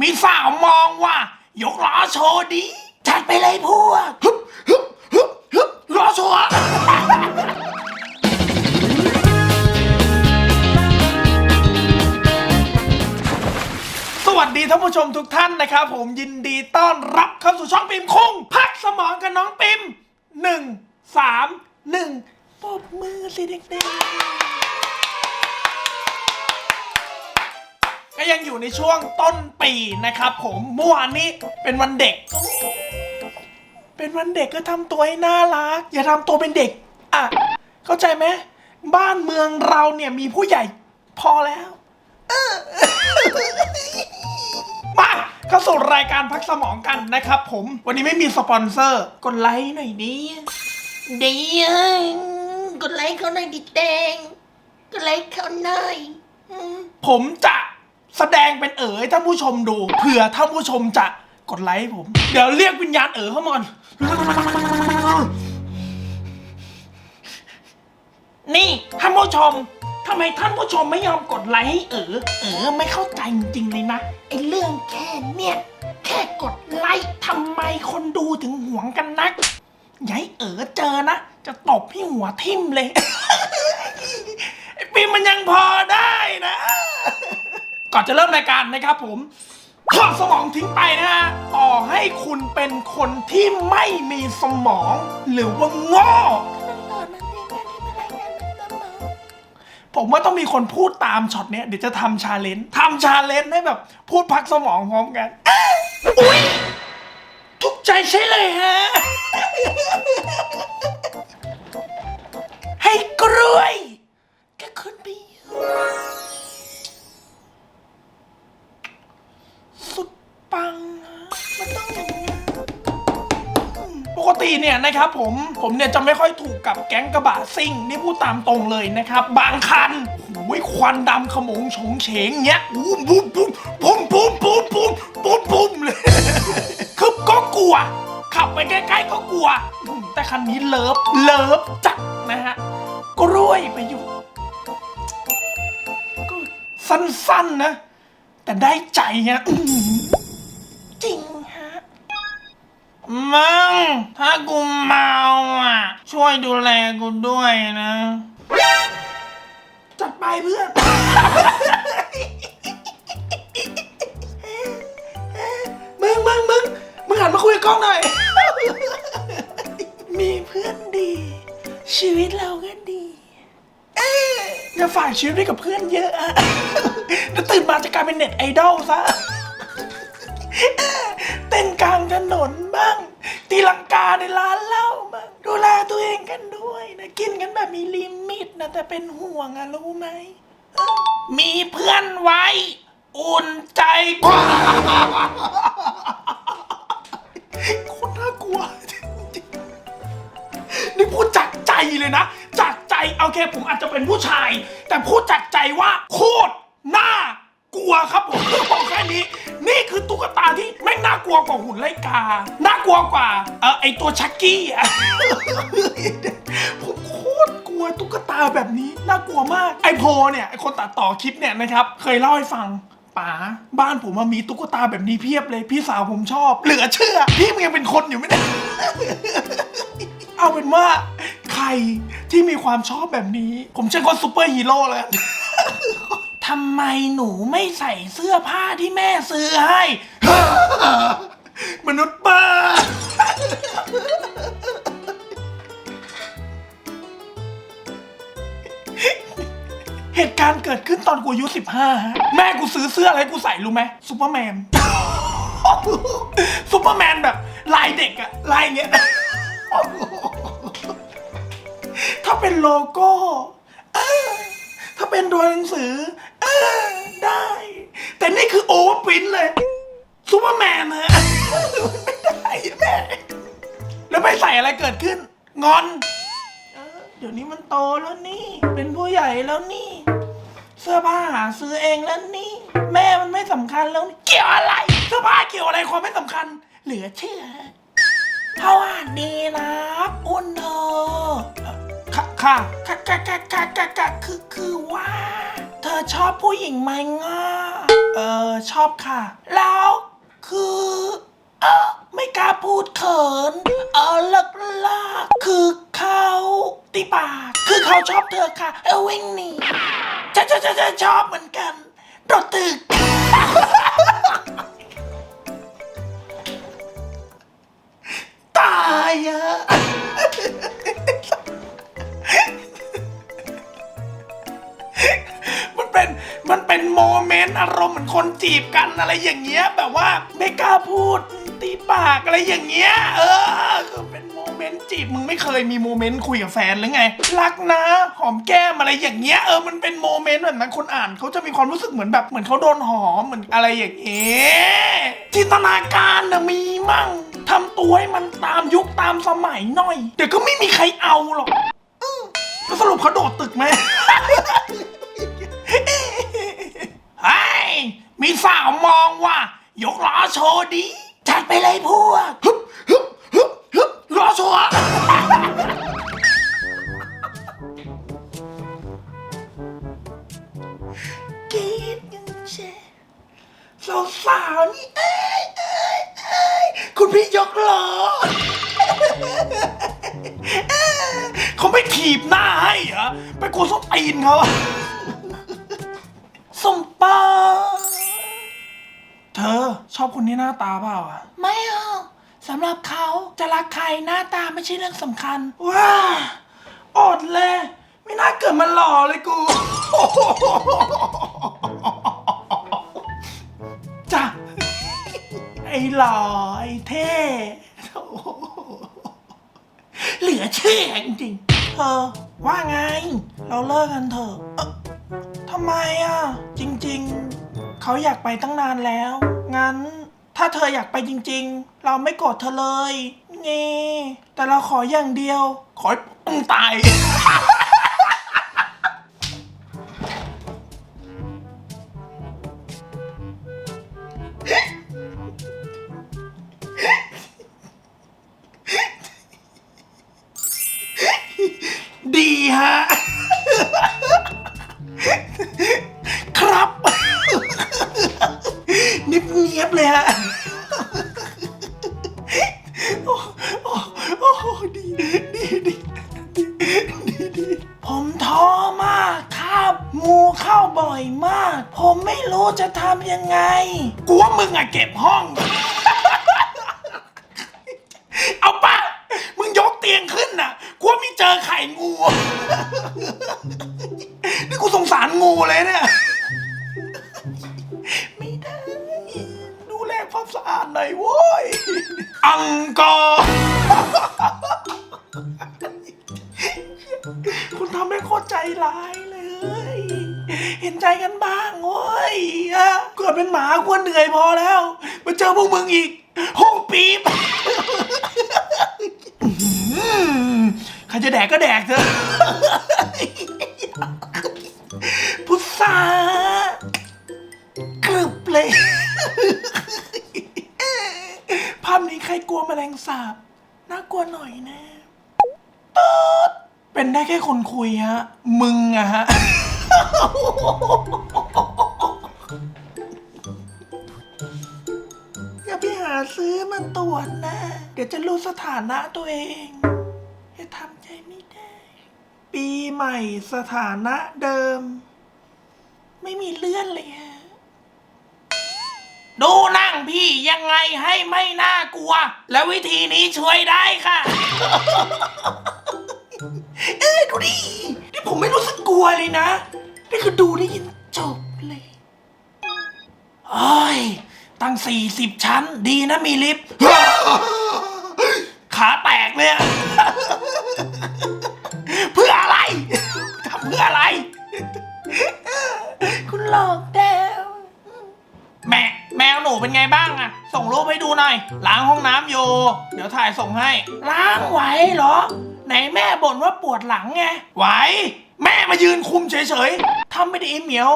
มีสาวมองว่า ยกล้อโชว์ดี จัดไปเลยพวกฮึบฮึบฮึบฮึบล้อโชว์อะสวัสดีท่านผู้ชมทุกท่านนะครับ ผมยินดีต้อนรับเข้าสู่ช่องปิมคงพักสมองกับน้องปิมหนึ่งสามหนึ่งปรบมือสิเด็กๆ ก็ยังอยู่ในช่วงต้นปีนะครับผมเมื่อวานนี้เป็นวันเด็ก เป็นวันเด็กก็ทำตัวให้น่ารัก อย่าทำตัวเป็นเด็ก อะ เข้าใจไหมบ้านเมืองเราเนี่ยมีผู้ใหญ่พอแล้วมาเข้าสู่รายการพักสมองกันนะครับผม วันนี้ไม่มีสปอนเซอร์กดไลค์หน่อยดิดีอะกดไลค์เขาหน่อยดิแดงกดไลค์เขาหน่อยอืมผมจะ แสดงเป็นเอ๋ยท่านผู้ชมดูเผื่อท่านผู้ชมจะกดไลค์ผม เดี๋ยวเรียกวิญญาณเอ๋อเข้ามาก่อนนี่ท่านผู้ชมทำไมท่านผู้ชมไม่ยอมกดไลค์ให้เอ๋อเอ๋อไม่เข้าใจจริงๆเลยนะไอ้เรื่องแค่เนี่ย แค่กดไลค์ทำไมคนดูถึงหวงกันนักอย่าให้เอ๋อเจอนะ จะตบพี่หัวทิ่มเลยไอ้ปีมันยังพอ ก่อนจะเริ่มรายการนะครับผมถอดสมองทิ้งไปนะฮะต่อให้คุณเป็นคนที่ไม่มีสมอง หรือว่าโง่น้อผมว่าต้องมีคนพูดตามช็อตเนี้ยเดี๋ยวจะทำชาเลนจ์ทำชาเลนจ์ให้แบบ พูดพักสมองพร้อมกันอุ้ยทุกใจใช่เลยฮะ กติเนี่ยนะครับ ผมผมเนี่ยจะไม่ค่อยถูกกับแก๊งกระบะซิ่งนี่พูดตามตรงเลยนะครับ บางคันโอ้ยควันดำขมงโฉงเฉงเงี้ยอู้บุ้มบุ้มบุ้มบุ้มบุ้มบุ้มบุ้มบุ้มเลยคือก็กลัว ขับไปใกล้ๆก็กลัว แต่คันนี้เลิฟเลิฟจัดนะฮะกล้วยประยุทธ์ก็สั้นๆนะ แต่ได้ใจฮะจริง มึง ถ้ากูเมาอะ ช่วยดูแลกูด้วยนะ จัดไปเพื่อน มึงมึงมึงมึงหันมาคุยกับกล้องหน่อย มีเพื่อนดี ชีวิตเราก็ดี เอ้ยอย่าฝากชีวิตไว้กับเพื่อนเยอะอะ แล้วตื่นมาจะกลายเป็นเน็ตไอดอลซะ เต้นกลางถนนบ้าง ตีลังกาในร้านเหล้าบ้างดูแลตัวเองกันด้วยนะ กินกันแบบมีลิมิตนะแต่เป็นห่วงอะรู้ไหม มีเพื่อนไว้ อุ่นใจกว่าคนน่ากลัว นี่พูดจากใจเลยนะ จากใจโอเคผมอาจจะเป็นผู้ชาย แต่พูดจากใจว่าโคตรน่ากลัวครับผมบอกแค่นี้ คือตุ๊กตาที่แม่งน่ากลัวกว่าหุ่นไล่กา น่ากลัวกว่าเออไอตัวชักกี้อะผมโคตรกลัวตุ๊กตาแบบนี้น่ากลัวมาก ไอโพเนี่ยไอคนตัดต่อคลิปเนี่ยนะครับเคยเล่าให้ฟังป๋าบ้านผมมันมีตุ๊กตาแบบนี้เพียบเลย พี่สาวผมชอบ เหลือเชื่อ พี่มึงยังเป็นคนอยู่ไหมเนี่ยเอาเป็นว่าใครที่มีความชอบแบบนี้ ผมเชื่อคนซูเปอร์ฮีโร่แล้วกัน ทำไมหนูไม่ใส่เสื้อผ้าที่แม่ซื้อให้ มนุษย์ป้า เหตุการณ์เกิดขึ้นตอนกูอายุสิบห้าแม่กูซื้อเสื้ออะไรให้กูใส่รู้ไหมซูเปอร์แมน ซูเปอร์แมนแบบลายเด็กอะลายเงี้ย ถ้าเป็นโลโก้เออ ถ้าเป็นตัวหนังสือ เออได้ แต่นี่คือโอเวอร์ปรินเลยซูเปอร์แมนฮะไม่ได้แม่แล้วไปใส่อะไรเกิดขึ้น งอนเออเดี๋ยวนี้มันโตแล้วนี่ เป็นผู้ใหญ่แล้วนี่ เสื้อผ้าหาซื้อเองแล้วนี่ แม่มันไม่สำคัญแล้วนี่เกี่ยวอะไร เสื้อผ้าเกี่ยวอะไรความไม่สำคัญ เหลือเชื่อเพราะว่าดีนะอุ่นเธอ ค่ะค่ะค่ะค่ะค่ะค่ะค่ะคือคือว่า เธอชอบผู้หญิงไหมง่ะเออชอบค่ะ แล้วคือเออไม่กล้าพูดเขิน เออลักลาคือเขาติปาคือเขาชอบเธอค่ะ เออวิ่งหนีฉันฉันฉันชอบเหมือนกันโปรดตึก นต์อารมณ์เหมือนคนจีบกันอะไรอย่างเงี้ยแบบว่าไม่กล้าพูดตีปากอะไรอย่างเงี้ยเออคือเป็นโมเมนต์จีบมึงไม่เคยมีโมเมนต์คุยกับแฟนหรือไง รักนะหอมแก้มอะไรอย่างเงี้ยเออมันเป็นโมเมนต์แบบนั้นคนอ่านเขาจะมีความรู้สึกเหมือนแบบเหมือนเขาโดนหอมเหมือนอะไรอย่างเงี้ยจินตนาการนะมีมั่งทำตัวให้มันตามยุคตามสมัยหน่อย เดี๋ยวก็ไม่มีใครเอาหรอกอืมแล้วสรุปเขาโดดตึกไหม มีสาวมองว่า ยกล้อโชว์ดี จัดไปเลยพวกฮึบฮึบฮึบฮึบล้อโชว์อะกรีดยังเชสาวสาวๆนี่เอ้ยเอ้ยเอ้ยคุณพี่ยกล้อเขาไม่ถีบหน้าให้เหรอไปกลัวส้นตีนเขาอะ อชอบคนที่หน้าตาเปล่าอะ ไม่เอาสำหรับเขาจะรักใครหน้าตาไม่ใช่เรื่องสำคัญ ว้าอดเลย ไม่น่าเกิดมาหล่อเลยกู จ้ะ ไอ้หล่อไอ้เท่โอ้โหเหลือเชื่อจริงๆเธอว่าไง เราเลิกกันเถอะเอ้อทำไมอะ จริง ๆ เขาอยากไปตั้งนานแล้ว งั้น ถ้าเธออยากไปจริง ๆ เราไม่โกรธเธอเลยนี่แต่เราขออย่างเดียว ขอให้มึงตายำยังไง กูว่ามึงอะเก็บห้อง เอาปะมึงยกเตียงขึ้นน่ะกูว่าม่เจอไข่งู นี่กูสงสารงูเลยเนี่ย ไม่ได้ ดูแลความสะอาดหน่อยโว้ย อังกอร์คุณทำให้โคตรใจร้าย เห็นใจกันบ้างโว้ยอะเกิดเป็นหมาควรเหนื่อยพอแล้ว มาเจอพวกมึงอีกห้องปี๊บใครจะแดกก็แดกเถอะพุทธากรึบเลยภาพนี้ใครกลัวแมลงสาบน่ากลัวหน่อยนะต๊ดเป็นได้แค่คนคุยฮะ มึงอะฮะ อย่าไปหาซื้อมันตรวจนะ เดี๋ยวจะรู้สถานะตัวเองจะทำใจไม่ได้ ปีใหม่สถานะเดิม ไม่มีเลื่อนเลยฮะดูนั่งพี่ยังไงให้ไม่น่ากลัว แล้ววิธีนี้ช่วยได้ค่ะ เอ้ยดูดิ นี่ผมไม่รู้สึกกลัวเลยนะ นี่คือดูได้ยินจบเลยเอ้ย ตั้งสี่สิบชั้น ดีนะมีลิฟต์ ขาแตกเลยอะเพื่ออะไร ทำเพื่ออะไร คุณหลอกแดวแม่แมวหนูเป็นไงบ้างอะส่งรูปให้ดูหน่อย ล้างห้องน้ำอยู่ เดี๋ยวถ่ายส่งให้ ล้างไหวเหรอ ไหนแม่บ่นว่าปวดหลังไง ไหว แม่มายืนคุมเฉยๆ ทำไม่ได้อ้เหมียว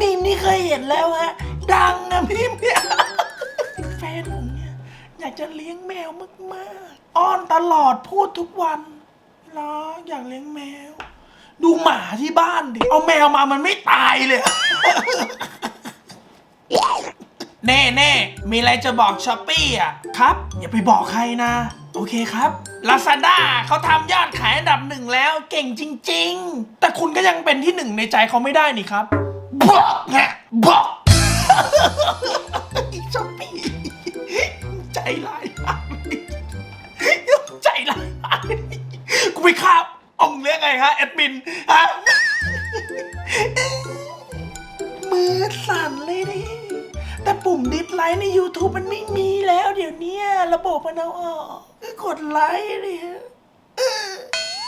นี่นี่เคยเห็นแล้วฮะ ดังนะพี่เมียแฟนผมเนี่ยอยากจะเลี้ยงแมวมากๆ อ้อนตลอดพูดทุกวันเหรออยากเลี้ยงแมว ดูหมาที่บ้านดิ เอาแมวมามันไม่ตายเลยเน่เน่มีอะไรจะบอกช้อปปี้อะ ครับ อย่าไปบอกใครนะ โอเคครับ Lazada เขาทำยอดขายอันดับหนึ่งแล้วเก่งจริง ๆ แต่คุณก็ยังเป็นที่หนึ่งในใจเขาไม่ได้นี่ครับบอกไงบอกช้อปปี้ใจร้ายมากใจร้ายมากกูไปคาบองเรื่องไงฮะแอดมินฮะมือสั่นเลยดิแต่ปุ่มดิสไลค์ใน YouTube มันไม่มีแล้วเดี๋ยวนี้ระบบมันเอาออก กดไลค์ดิฮะ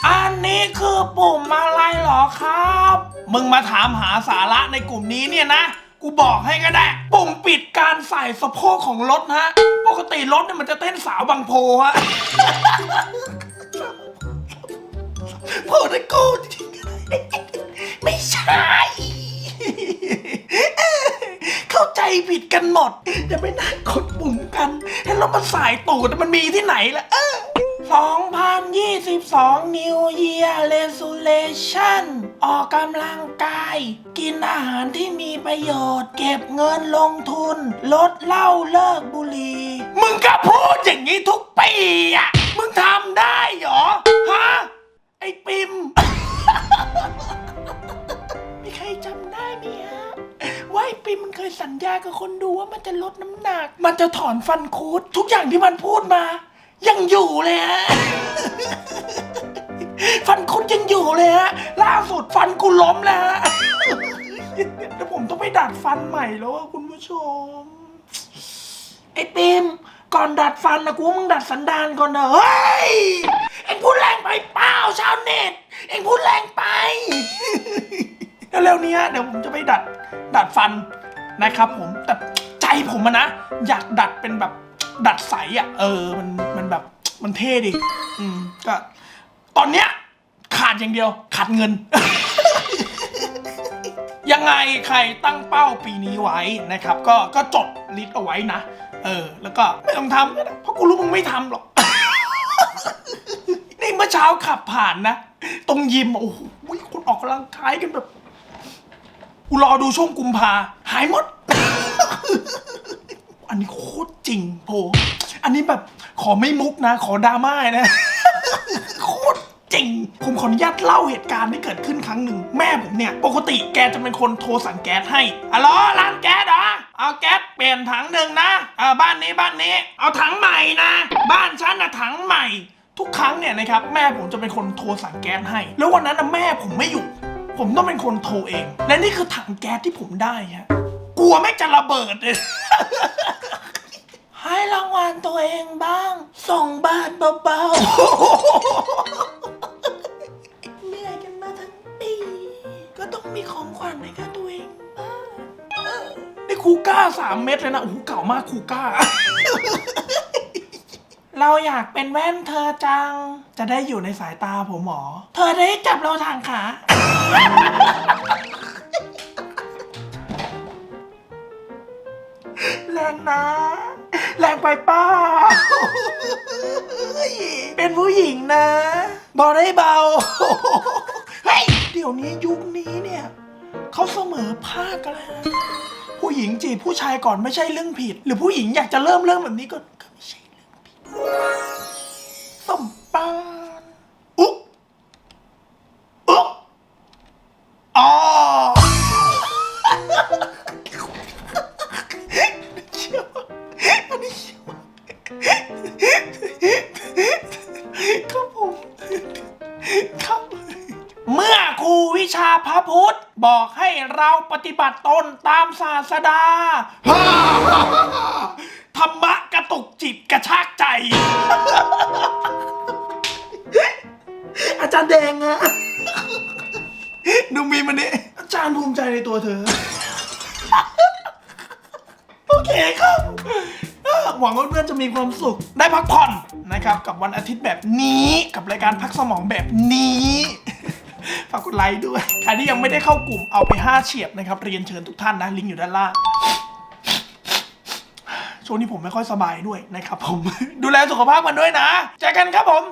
อันนี้คือปุ่มอะไรเหรอครับ มึงมาถามหาสาระในกลุ่มนี้เนี่ยนะ กูบอกให้ก็ได้ ปุ่มปิดการใส่สะโพกของรถฮะ ปกติรถเนี่ยมันจะเต้นสาวบางโพฮะ โพตะโกจริงๆไม่ใช่ เข้าใจผิดกันหมด จะไปนั่งกดปุ่มกันให้รถมันสายตูดมันมีที่ไหนล่ะเออ2022 New Year Resolution ออกกำลังกาย กินอาหารที่มีประโยชน์ เก็บเงินลงทุน ลดเหล้าเลิกบุหรี่ มึงก็พูดอย่างนี้ทุกปีอะ ยสัญญากับคนดูว่ามันจะลดน้ำหนัก มันจะถอนฟันคูดทุกอย่างที่มันพูดมา ยังอยู่เลยฮะ ฟันคุดยังอยู่เลยฮะ ล่าสุดฟันกูล้มแล้วฮะ เดี๋ยวผมต้องไปดัดฟันใหม่แล้วอะคุณผู้ชม ไอ้ปิมก่อนดัดฟันนะกูว่ามึงดัดสันดานก่อนนะเฮ้ย เอ็งพูดแรงไปเปล่าชาวเน็ต เอ็งพูดแรงไป เร็วๆนี้ฮะเดี๋ยวผมจะไปดัดดัดฟัน นะครับผมแต่ใจผมอะนะ อยากดัดเป็นแบบดัดใสอะเออมันมันแบบมันเท่ดิอืมก็ตอนเนี้ยขาดอย่างเดียว ขาดเงิน ยังไงใครตั้งเป้าปีนี้ไว้นะครับ ก็ก็จดลิสต์เอาไว้นะ เออ แล้วก็ไม่ต้องทำก็ได้เพราะกูรู้มึงไม่ทำหรอก นี่เมื่อเช้าขับผ่านนะ ตรงยิม โอ้โหคนออกกำลังกายกันแบบ กูรอดูช่วงกุมภาหายหมด อันนี้โคตรจริงโพอันนี้แบบขอไม่มุกนะ ขอดราม่านะ โคตรจริง ผมขออนุญาตเล่าเหตุการณ์ที่เกิดขึ้นครั้งหนึ่ง แม่ผมเนี่ย ปกติแกจะเป็นคนโทรสั่งแก๊สให้ฮัลโลร้านแก๊สเหรอ เอาแก๊สเปลี่ยนถังหนึ่งนะเออบ้านนี้บ้านนี้ เอาถังใหม่นะ บ้านฉันนะถังใหม่ ทุกครั้งเนี่ยนะครับแม่ผมจะเป็นคนโทรสั่งแก๊สให้ แล้ววันนั้นนะแม่ผมไม่อยู่ ผมต้องเป็นคนโทรเอง และนี่คือถังแก๊สที่ผมได้ฮะกลัวแม่จะระเบิดเลย ให้รางวัลตัวเองบ้างส่งบ้านเบาๆเหนื่อยกันมาทั้งปี ก็ต้องมีของขวัญให้กับตัวเองบ้างเออนี่คูก้าสามเม็ดเลยนะโอ้โหเก่ามากคูก้า เราอยากเป็นแว่นเธอจัง จะได้อยู่ในสายตาผมหมอ เธอได้จับเราทางขา แรงนะ แรงไปเป้า เป็นผู้หญิงนะบอได้เบา เฮ้ย เดี๋ยวนี้ยุคนี้เนี่ย เขาเสมอภาคกันแล้วนะผู้หญิงจีบผู้ชายก่อนไม่ใช่เรื่องผิด หรือผู้หญิงอยากจะเริ่มเรื่องแบบนี้ก็ก็ไม่ใช่ ชาพระพุทธ บอกให้เราปฏิบัติตนตามศาสดา ธรรมะกระตุกจิตกระชากใจ อาจารย์แดงอะดูมีมันนี่อาจารย์ภูมิใจในตัวเธอ โอเคครับเอ่อหวังว่าเพื่อนจะมีความสุขได้พักผ่อนนะครับ กับวันอาทิตย์แบบนี้กับรายการพักสมองแบบนี้ ฝากกดไลค์ด้วย ใครที่ยังไม่ได้เข้ากลุ่มเอาไป 5เฉียบนะครับ เรียนเชิญทุกท่านนะ ลิงก์อยู่ด้านล่าง ช่วงนี้ผมไม่ค่อยสบายด้วยนะครับผม ดูแลสุขภาพกันด้วยนะ เจอกันครับผม